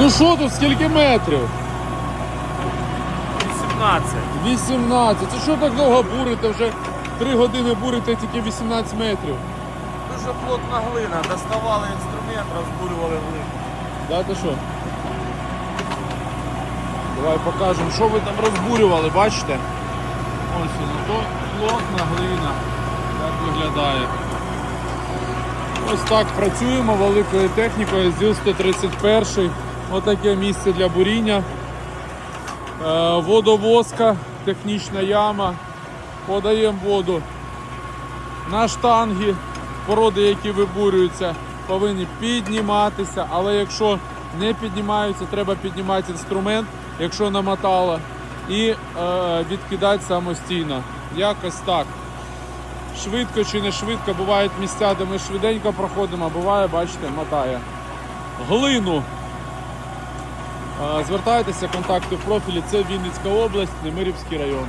Ну що тут, скільки метрів? 18. 18. Це що так довго бурите? Вже 3 години бурите тільки 18 метрів. Дуже плотна глина. Доставали інструмент, розбурювали глину. Да, ти що? Давай покажемо, що ви там розбурювали, бачите? Ось воно, то плотна глина. Як виглядає. Ось так працюємо великою технікою, ЗІЛ 131. Отаке місце для буріння. Е, Водовозка, технічна яма. Подаємо воду на штанги, породи, які вибурюються, повинні підніматися, але якщо не піднімаються, треба піднімати інструмент, якщо намотало, і е, відкидати самостійно. Якось так. Швидко чи не швидко, бувають місця, де ми швиденько проходимо, а буває, бачите, мотає. Глину. Звертайтеся, контакти в профілі. Це Вінницька область, Немирівський район.